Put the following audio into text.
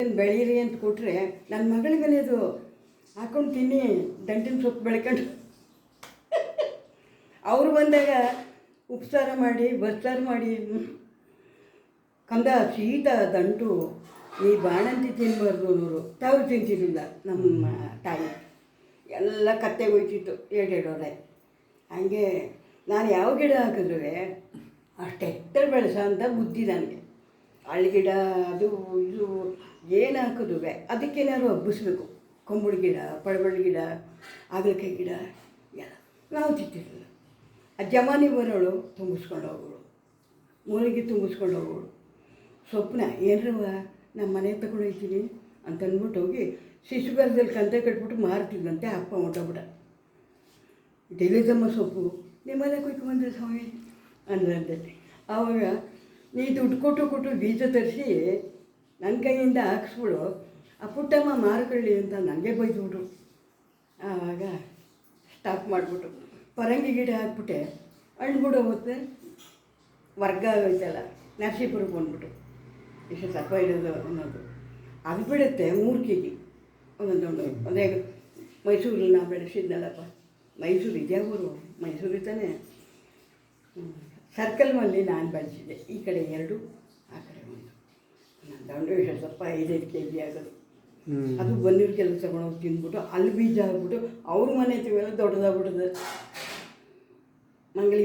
ಬೆಳೀರಿ ಅಂತ ಕೊಟ್ಟರೆ ನನ್ನ ಮಗಳಿಗೆ ಅದು ಹಾಕೊಂಡು ತಿನ್ನಿ, ದಂಟಿನ ಸೊಪ್ಪು ಬೆಳ್ಕೊಂಡು. ಅವರು ಬಂದಾಗ ಉಪ್ಸಾರ ಮಾಡಿ, ಬಸ್ಸಾರು ಮಾಡಿ. ಕಂದ ಶೀತ ದಂಟು, ಈ ಬಾಣಂತಿ ತಿನ್ನಬಾರ್ದು ಅನ್ನೋರು. ತಾವು ತಿಂತಿರಲಿಲ್ಲ ನಮ್ಮ ತಾಯಿ. ಎಲ್ಲ ಕತ್ತೆ ಹೋಯ್ತಿತ್ತು ಎರಡೆರಡೋರೆ ಹಾಗೆ ನಾನು ಯಾವ ಗಿಡ ಹಾಕಿದ್ರೆ ಅಷ್ಟೆತ್ತರ ಬೆಳೆಸೋ ಅಂತ ಬುದ್ಧಿ ನನಗೆ ಅಳ್ಗಿಡ ಅದು, ಇದು ಏನು ಹಾಕಿದ್ರು ಅದಕ್ಕೇನಾದ್ರು ಹಬ್ಬಿಸ್ಬೇಕು. ಕೊಂಬುಳಿ ಗಿಡ ಪಳಬಳ್ಳಿ ಗಿಡ, ಹಾಗಲಕಾಯಿ ಗಿಡ, ಎಲ್ಲ. ನಾವು ತಿಂತಿರಲಿಲ್ಲ ಆ ಜಮಾನಿ ಬರೋಳು ತುಂಬಿಸ್ಕೊಂಡು ಹೋಗೋಳು. ಮೂಲಿಗೆ ತುಂಬಿಸ್ಕೊಂಡು ಹೋಗೋಳು. ಸ್ವಪ್ನ ಏನರವ ನಮ್ಮ ಮನೆ ತಗೊಂಡೋಗ್ತೀನಿ ಅಂತ ಅಂದ್ಬಿಟ್ಟು ಹೋಗಿ ಶಿಶುಗಾಲದಲ್ಲಿ ಕಂತೆ ಕಟ್ಬಿಟ್ಟು ಮಾರ್ತಿದ್ದಂತೆ ಅಪ್ಪ ಹೊಟ್ಟೋಗ್ಬಿಡ ಡೆಲಿಸಮ್ಮ ಸೊಪ್ಪು. ನಿಮ್ಮನೆ ಕುಯ್ಕೊಂಡ್ಬಂದ್ರೆ ಸ್ವಾಮಿ? ಅಂದ್ರಂತೆ. ಆವಾಗ ನೀ ದುಡ್ಡು ಕೊಟ್ಟು ಕೊಟ್ಟು ಬೀಜ ತರಿಸಿ ನನ್ನ ಕೈಯಿಂದ ಹಾಕ್ಸ್ಬಿಡು. ಆ ಪುಟ್ಟಮ್ಮ ಮಾರ್ಕೊಳ್ಳಿ ಅಂತ ನನಗೆ ಬೈದ್ಬಿಟ್ರು. ಆವಾಗ ಸ್ಟಾಪ್ ಮಾಡಿಬಿಟ್ಟು ಪರಂಗಿ ಗಿಡ ಹಾಕ್ಬಿಟ್ಟೆ. ಹಣ್ಣು ಬಿಡೋ ಹೊತ್ತೆ ವರ್ಗ ಆಗೋಯ್ತಲ್ಲ ನರಸೀಪುರಕ್ಕೆ ಬಂದ್ಬಿಟ್ಟು ಇಷ್ಟು ಸಪ್ಪ ಇಡೋದು ಅನ್ನೋದು. ಅದು ಬಿಡುತ್ತೆ ಮೂರು ಕೆ ಜಿ ಒಂದೊಂದು ಅದೇ ಮೈಸೂರಲ್ಲಿ ನಾ ಬೆಳೆಸಿದ್ನಲ್ಲಪ್ಪ. ಮೈಸೂರು ಇದ್ಯಾವೂರು ಮೈಸೂರು ತಾನೇ. ಸರ್ಕಲ್ನಲ್ಲಿ ನಾನು ಬೆಳೆಸಿದ್ದೆ ಈ ಕಡೆ ಎರಡು ಆ ಕಡೆ ಒಂದು. ನಾನು ದಂಡು ಸ್ವಲ್ಪ ಐದೈದು ಕೆ ಜಿ ಆಗೋದು ಅದು ಬಂದಿರ್ಗೆಲ್ಲ ತಗೊಂಡೋಗಿ ತಿಂದ್ಬಿಟ್ಟು ಅಲ್ಲಿ ಬೀಜ ಆಗ್ಬಿಟ್ಟು ಅವ್ರ ಮನೆ ತಿವೆಲ್ಲ ದೊಡ್ಡದಾಗ್ಬಿಟ್ಟದ ಮಂಗಳಿ